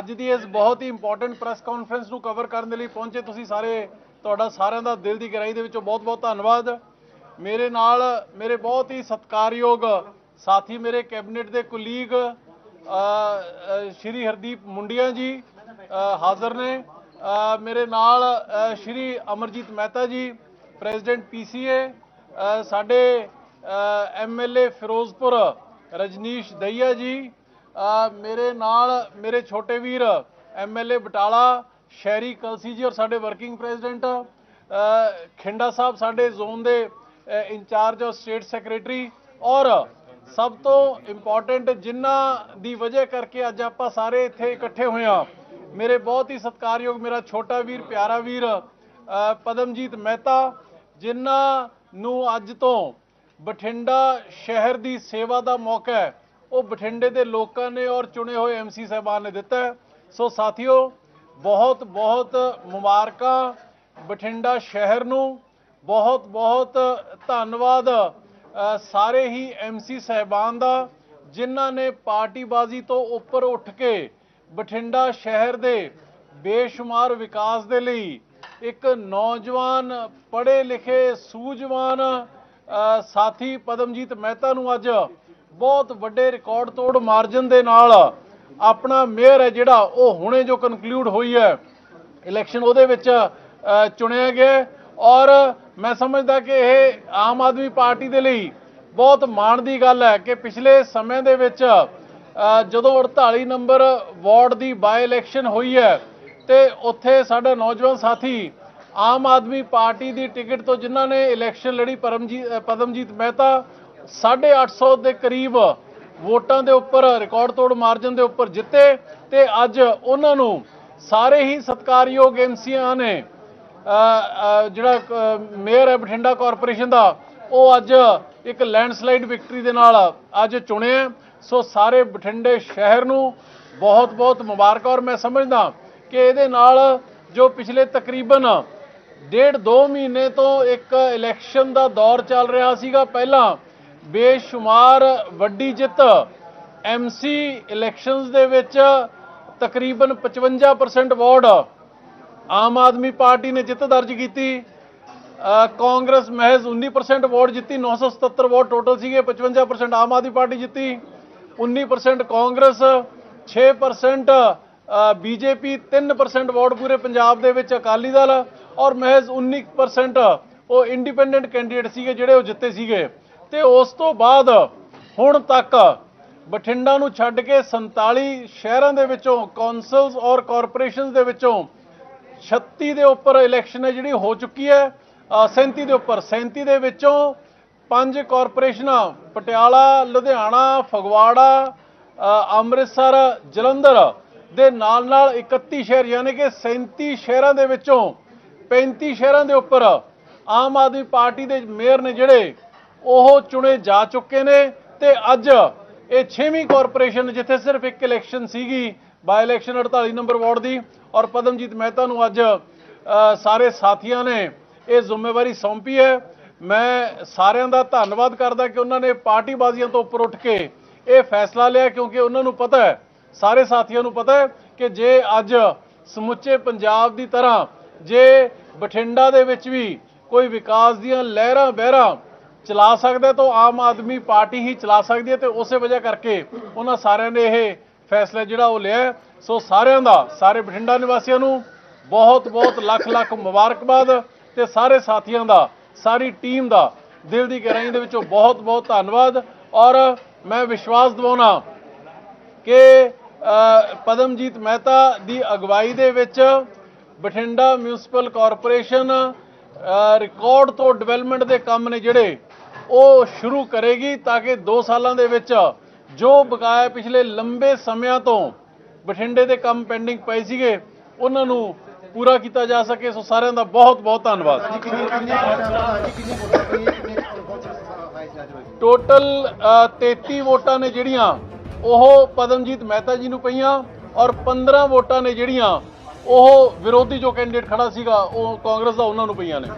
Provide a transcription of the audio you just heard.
ਅੱਜ ਦੀ ਇਸ ਬਹੁਤ ਹੀ ਇੰਪੋਰਟੈਂਟ ਪ੍ਰੈਸ ਕਾਨਫਰੰਸ ਨੂੰ ਕਵਰ ਕਰਨ ਦੇ ਲਈ ਪਹੁੰਚੇ ਤੁਸੀਂ ਸਾਰੇ, ਤੁਹਾਡਾ ਸਾਰਿਆਂ ਦਾ ਦਿਲ ਦੀ ਗਹਿਰਾਈ ਦੇ ਵਿੱਚੋਂ ਬਹੁਤ-ਬਹੁਤ ਧੰਨਵਾਦ। ਮੇਰੇ ਨਾਲ, ਮੇਰੇ ਬਹੁਤ ਹੀ ਸਤਿਕਾਰਯੋਗ ਸਾਥੀ ਮੇਰੇ ਕੈਬਨਿਟ ਦੇ ਕੁਲੀਗ ਸ਼੍ਰੀ ਹਰਦੀਪ ਮੁੰਡੀਆਂ ਜੀ ਹਾਜ਼ਰ ਨੇ। ਮੇਰੇ ਨਾਲ ਸ਼੍ਰੀ ਅਮਰਜੀਤ ਮਹਿਤਾ ਜੀ, ਪ੍ਰੈਜ਼ੀਡੈਂਟ ਪੀਸੀਏ ਸਾਡੇ ਐਮਐਲਏ ਫਿਰੋਜ਼ਪੁਰ ਰਜਨੀਸ਼ ਦਈਆ ਜੀ ਮੇਰੇ ਨਾਲ ਮੇਰੇ ਛੋਟੇ ਵੀਰ ਐਮਐਲਏ ਬਟਾਲਾ, ਸ਼ਹਿਰੀ ਕਲਸੀ ਜੀ ਔਰ ਸਾਡੇ ਵਰਕਿੰਗ ਪ੍ਰੈਜ਼ੀਡੈਂਟ ਖਿੰਡਾ ਸਾਹਿਬ ਸਾਡੇ ਜ਼ੋਨ ਦੇ ਇੰਚਾਰਜ ਔਰ ਸਟੇਟ ਸੈਕਟਰੀ ਔਰ ਸਭ ਤੋਂ ਇੰਪੋਰਟੈਂਟ ਜਿਨ੍ਹਾਂ ਦੀ ਵਜ੍ਹਾ ਕਰਕੇ ਅੱਜ ਆਪਾਂ ਸਾਰੇ ਇੱਥੇ ਇਕੱਠੇ ਹੋਏ ਹਾਂ, ਮੇਰੇ ਬਹੁਤ ਹੀ ਸਤਿਕਾਰਯੋਗ ਮੇਰਾ ਛੋਟਾ ਵੀਰ, ਪਿਆਰਾ ਵੀਰ ਪਦਮਜੀਤ ਮਹਿਤਾ ਜਿਨ੍ਹਾਂ ਨੂੰ ਅੱਜ ਤੋਂ ਬਠਿੰਡਾ ਸ਼ਹਿਰ ਦੀ ਸੇਵਾ ਦਾ ਮੌਕਾ ਹੈ ਉਹ ਬਠਿੰਡੇ ਦੇ ਲੋਕਾਂ ਨੇ ਔਰ ਚੁਣੇ ਹੋਏ ਐਮਸੀ ਸਾਹਿਬਾਨ ਨੇ ਦਿੱਤਾ ਸੋ ਸਾਥੀਓ, ਬਹੁਤ ਬਹੁਤ ਮੁਬਾਰਕਾਂ ਬਠਿੰਡਾ ਸ਼ਹਿਰ ਨੂੰ। ਬਹੁਤ ਬਹੁਤ ਧੰਨਵਾਦ ਸਾਰੇ ਹੀ ਐਮਸੀ ਸਾਹਿਬਾਨ ਦਾ, ਜਿਨ੍ਹਾਂ ਨੇ ਪਾਰਟੀਬਾਜ਼ੀ ਤੋਂ ਉੱਪਰ ਉੱਠ ਕੇ ਬਠਿੰਡਾ ਸ਼ਹਿਰ ਦੇ ਬੇਸ਼ੁਮਾਰ ਵਿਕਾਸ ਦੇ ਲਈ ਇੱਕ ਨੌਜਵਾਨ ਪੜ੍ਹੇ ਲਿਖੇ ਸੂਝਵਾਨ ਸਾਥੀ ਪਦਮਜੀਤ ਮਹਿਤਾ ਨੂੰ ਅੱਜ ਬਹੁਤ ਵੱਡੇ ਰਿਕਾਰਡ ਤੋੜ ਮਾਰਜਨ ਦੇ ਨਾਲ ਆਪਣਾ ਮੇਅਰ ਹੈ ਜਿਹੜਾ, ਉਹ ਹੁਣੇ ਜੋ ਕਨਕਲੂਡ ਹੋਈ ਹੈ ਇਲੈਕਸ਼ਨ ਉਹਦੇ ਵਿੱਚ ਚੁਣਿਆ ਗਿਆ ਔਰ ਮੈਂ ਸਮਝਦਾ ਕਿ ਇਹ ਆਮ ਆਦਮੀ ਪਾਰਟੀ ਦੇ ਲਈ ਬਹੁਤ ਮਾਣ ਦੀ ਗੱਲ ਹੈ ਕਿ ਪਿਛਲੇ ਸਮੇਂ ਦੇ ਵਿੱਚ ਜਦੋਂ 48 ਨੰਬਰ ਵਾਰਡ ਦੀ ਬਾਈ ਇਲੈਕਸ਼ਨ ਹੋਈ ਹੈ, ਤੇ ਉੱਥੇ ਸਾਡਾ ਨੌਜਵਾਨ ਸਾਥੀ ਆਮ ਆਦਮੀ ਪਾਰਟੀ ਦੀ ਟਿਕਟ ਤੋਂ ਜਿਨ੍ਹਾਂ ਨੇ ਇਲੈਕਸ਼ਨ ਲੜੀ ਪਰਮਜੀਤ ਪਦਮਜੀਤ ਮਹਿਤਾ 850 ਦੇ ਕਰੀਬ ਵੋਟਾਂ ਦੇ ਉੱਪਰ, ਰਿਕਾਰਡ ਤੋੜ ਮਾਰਜਨ ਦੇ ਉੱਪਰ ਜਿੱਤੇ ਤੇ ਅੱਜ ਉਹਨਾਂ ਨੂੰ ਸਾਰੇ ਹੀ ਸਤਕਾਰਯੋਗ ਐਮਸੀਆਂ ਨੇ ਜਿਹੜਾ ਮੇਅਰ ਹੈ ਬਠਿੰਡਾ ਕਾਰਪੋਰੇਸ਼ਨ ਦਾ, ਉਹ ਅੱਜ ਇੱਕ ਲੈਂਡਸਲਾਈਡ ਵਿਕਟਰੀ ਦੇ ਨਾਲ ਅੱਜ ਚੁਣਿਆ ਸੋ ਸਾਰੇ ਬਠਿੰਡੇ ਸ਼ਹਿਰ ਨੂੰ ਬਹੁਤ ਬਹੁਤ ਮੁਬਾਰਕ ਔਰ ਮੈਂ ਸਮਝਦਾ ਕਿ ਇਹਦੇ ਨਾਲ ਜੋ ਪਿਛਲੇ ਤਕਰੀਬਨ ਡੇਢ ਦੋ ਮਹੀਨੇ ਤੋਂ ਇੱਕ ਇਲੈਕਸ਼ਨ ਦਾ ਦੌਰ ਚੱਲ ਰਿਹਾ ਸੀਗਾ, ਪਹਿਲਾਂ ਬੇਸ਼ੁਮਾਰ ਵੱਡੀ ਜਿੱਤ ਐਮਸੀ ਇਲੈਕਸ਼ਨਸ ਦੇ ਵਿੱਚ ਤਕਰੀਬਨ 55% ਵੋਟ ਆਮ ਆਦਮੀ ਪਾਰਟੀ ਨੇ ਜਿੱਤ ਦਰਜ ਕੀਤੀ। ਕਾਂਗਰਸ ਮਹਿਜ਼ 19% ਵੋਟ ਜਿੱਤੀ 977 ਵੋਟ ਟੋਟਲ ਸੀਗੇ 55% ਆਮ ਆਦਮੀ ਪਾਰਟੀ ਜਿੱਤੀ 19% ਕਾਂਗਰਸ 6% ਬੀਜੇਪੀ 3% ਵੋਟ ਪੂਰੇ ਪੰਜਾਬ ਦੇ ਵਿੱਚ ਅਕਾਲੀ ਦਲ ਔਰ ਮਹਿਜ਼ 19% ਉਹ ਇੰਡੀਪੈਂਡੈਂਟ ਕੈਂਡੀਡੇਟ ਸੀਗੇ ਜਿਹੜੇ ਉਹ ਜਿੱਤੇ ਸੀਗੇ। ਤੇ ਉਸ ਤੋਂ ਬਾਅਦ ਹੁਣ ਤੱਕ ਬਠਿੰਡਾ ਨੂੰ ਛੱਡ ਕੇ 47 ਸ਼ਹਿਰਾਂ ਦੇ ਵਿੱਚੋਂ ਕੌਂਸਲਸ ਔਰ ਕਾਰਪੋਰੇਸ਼ਨਸ ਦੇ ਵਿੱਚੋਂ 36 ਦੇ ਉੱਪਰ ਇਲੈਕਸ਼ਨ ਹੈ ਜਿਹੜੀ ਹੋ ਚੁੱਕੀ ਹੈ। ਅ, 37 ਦੇ ਉੱਪਰ 37 ਦੇ ਵਿੱਚੋਂ ਪੰਜ ਕਾਰਪੋਰੇਸ਼ਨਾਂ ਪਟਿਆਲਾ ਲੁਧਿਆਣਾ ਫਗਵਾੜਾ ਅੰਮ੍ਰਿਤਸਰ ਜਲੰਧਰ ਦੇ ਨਾਲ ਨਾਲ 31 ਸ਼ਹਿਰ ਯਾਨੀ ਕਿ 37 ਸ਼ਹਿਰਾਂ ਦੇ ਵਿੱਚੋਂ 35 ਸ਼ਹਿਰਾਂ ਦੇ ਉੱਪਰ ਆਮ ਆਦਮੀ ਪਾਰਟੀ ਦੇ ਮੇਅਰ ਨੇ ਜਿਹੜੇ ਉਹ ਚੁਣੇ ਜਾ ਚੁੱਕੇ ਨੇ ਤੇ ਅੱਜ ਇਹ 6ਵੀਂ ਕਾਰਪੋਰੇਸ਼ਨ ਜਿੱਥੇ ਸਿਰਫ ਇੱਕ ਇਲੈਕਸ਼ਨ ਸੀਗੀ ਬਾਈ ਇਲੈਕਸ਼ਨ 48 ਨੰਬਰ ਵਾਰਡ ਦੀ, ਔਰ ਪਦਮਜੀਤ ਮਹਿਤਾ ਨੂੰ ਅੱਜ ਸਾਰੇ ਸਾਥੀਆਂ ਨੇ ਇਹ ਜ਼ਿੰਮੇਵਾਰੀ ਸੌਂਪੀ ਹੈ। ਮੈਂ ਸਾਰਿਆਂ ਦਾ ਧੰਨਵਾਦ ਕਰਦਾ ਕਿ ਉਹਨਾਂ ਨੇ ਪਾਰਟੀਬਾਜ਼ੀਆਂ ਤੋਂ ਉੱਪਰ ਉੱਠ ਕੇ ਇਹ ਫੈਸਲਾ ਲਿਆ, ਕਿਉਂਕਿ ਉਹਨਾਂ ਨੂੰ ਪਤਾ ਹੈ, ਸਾਰੇ ਸਾਥੀਆਂ ਨੂੰ ਪਤਾ ਹੈ ਕਿ ਜੇ ਅੱਜ ਸਮੁੱਚੇ ਪੰਜਾਬ ਦੀ ਤਰ੍ਹਾਂ ਜੇ ਬਠਿੰਡਾ ਦੇ ਵਿੱਚ ਵੀ ਕੋਈ ਵਿਕਾਸ ਦੀਆਂ ਲਹਿਰਾਂ ਬਹਿਰਾਂ ਚਲਾ ਸਕਦਾ ਤਾਂ ਆਮ ਆਦਮੀ ਪਾਰਟੀ ਹੀ ਚਲਾ ਸਕਦੀ ਹੈ ਤੇ ਉਸੇ ਵਜ੍ਹਾ ਕਰਕੇ ਉਹਨਾਂ ਸਾਰਿਆਂ ਨੇ ਇਹ ਫੈਸਲਾ ਜਿਹੜਾ ਉਹ ਲਿਆ ਸੋ ਸਾਰਿਆਂ ਦਾ, ਸਾਰੇ ਬਠਿੰਡਾ ਨਿਵਾਸੀਆਂ ਨੂੰ ਬਹੁਤ ਬਹੁਤ ਲੱਖ ਲੱਖ ਮੁਬਾਰਕਬਾਦ ਤੇ ਸਾਰੇ ਸਾਥੀਆਂ ਦਾ, ਸਾਰੀ ਟੀਮ ਦਾ ਦਿਲ ਦੀ ਗਹਿਰਾਈ ਦੇ ਵਿੱਚੋਂ ਬਹੁਤ ਬਹੁਤ ਧੰਨਵਾਦ। ਔਰ ਮੈਂ ਵਿਸ਼ਵਾਸ ਦਿਵਾਉਣਾ ਕਿ ਪਦਮਜੀਤ ਮਹਿਤਾ ਦੀ ਅਗਵਾਈ ਦੇ ਵਿੱਚ ਬਠਿੰਡਾ ਮਿਊਨਿਸਪਲ ਕਾਰਪੋਰੇਸ਼ਨ ਰਿਕਾਰਡ ਤੋਂ ਡਿਵੈਲਪਮੈਂਟ ਦੇ ਕੰਮ ਨੇ ਜਿਹੜੇ ਉਹ ਸ਼ੁਰੂ ਕਰੇਗੀ ਤਾਂ ਕਿ 2 ਸਾਲਾਂ ਦੇ ਵਿੱਚ ਜੋ ਬਕਾਇਆ ਪਿਛਲੇ ਲੰਬੇ ਸਮਿਆਂ ਤੋਂ ਬਠਿੰਡੇ ਦੇ ਕੰਮ ਪੈਂਡਿੰਗ ਪਏ ਸੀਗੇ ਉਹਨਾਂ ਨੂੰ ਪੂਰਾ ਕੀਤਾ ਜਾ ਸਕੇ। ਸੋ ਸਾਰਿਆਂ ਦਾ ਬਹੁਤ ਬਹੁਤ ਧੰਨਵਾਦ। ਟੋਟਲ ਅ, 33 ਵੋਟਾਂ ਨੇ ਜਿਹੜੀਆਂ ਉਹ ਪਦਮਜੀਤ ਮਹਿਤਾ ਜੀ ਨੂੰ ਪਈਆਂ ਔਰ 15 ਵੋਟਾਂ ਨੇ ਜਿਹੜੀਆਂ ਉਹ ਵਿਰੋਧੀ ਜੋ ਕੈਂਡੀਡੇਟ ਖੜਾ ਸੀਗਾ ਉਹ ਕਾਂਗਰਸ ਦਾ ਉਹਨਾਂ ਨੂੰ ਪਈਆਂ ਨੇ।